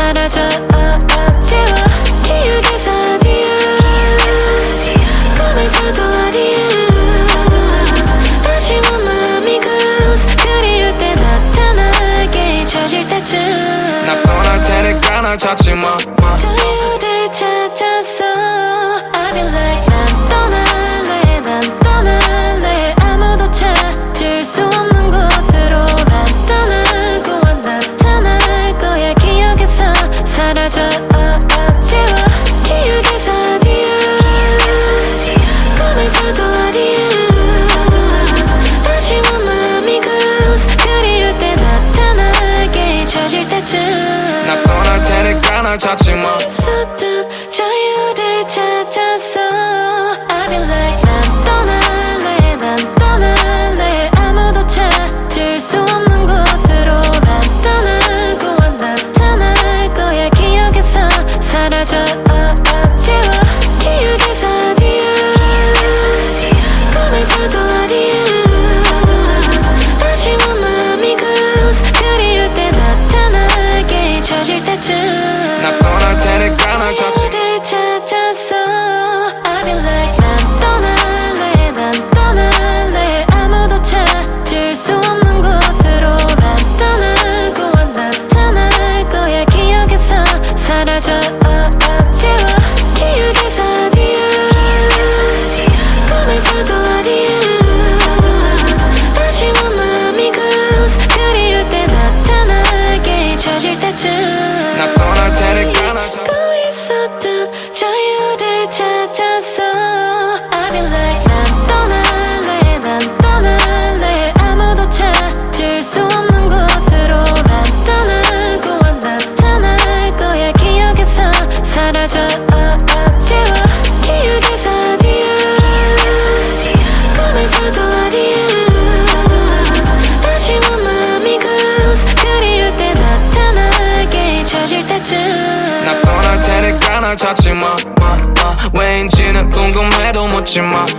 사라져. 지워 기억에서 adios 꿈에서도 adios 아쉬운 마음이 goes 그리울 때 나타나게 잊혀질 때쯤. 나 떠날 테니까 날 찾지 마 사라져. 기억에서 adios 꿈에서도 adios 아쉬운 마음이 goes 그리울 때 나타나게. 잊혀질 테니까 날 찾지 고 있었던 자유를 찾았어 I've been like 난 떠날래 난 떠날래. 아무도 찾을 수 없는 곳으로 난 떠나고 나타날 거야. 기억에서 사라져 나 떠날 테니까 날 찾지 마, 마, 마. 왜인지는 궁금해도 묻지 마,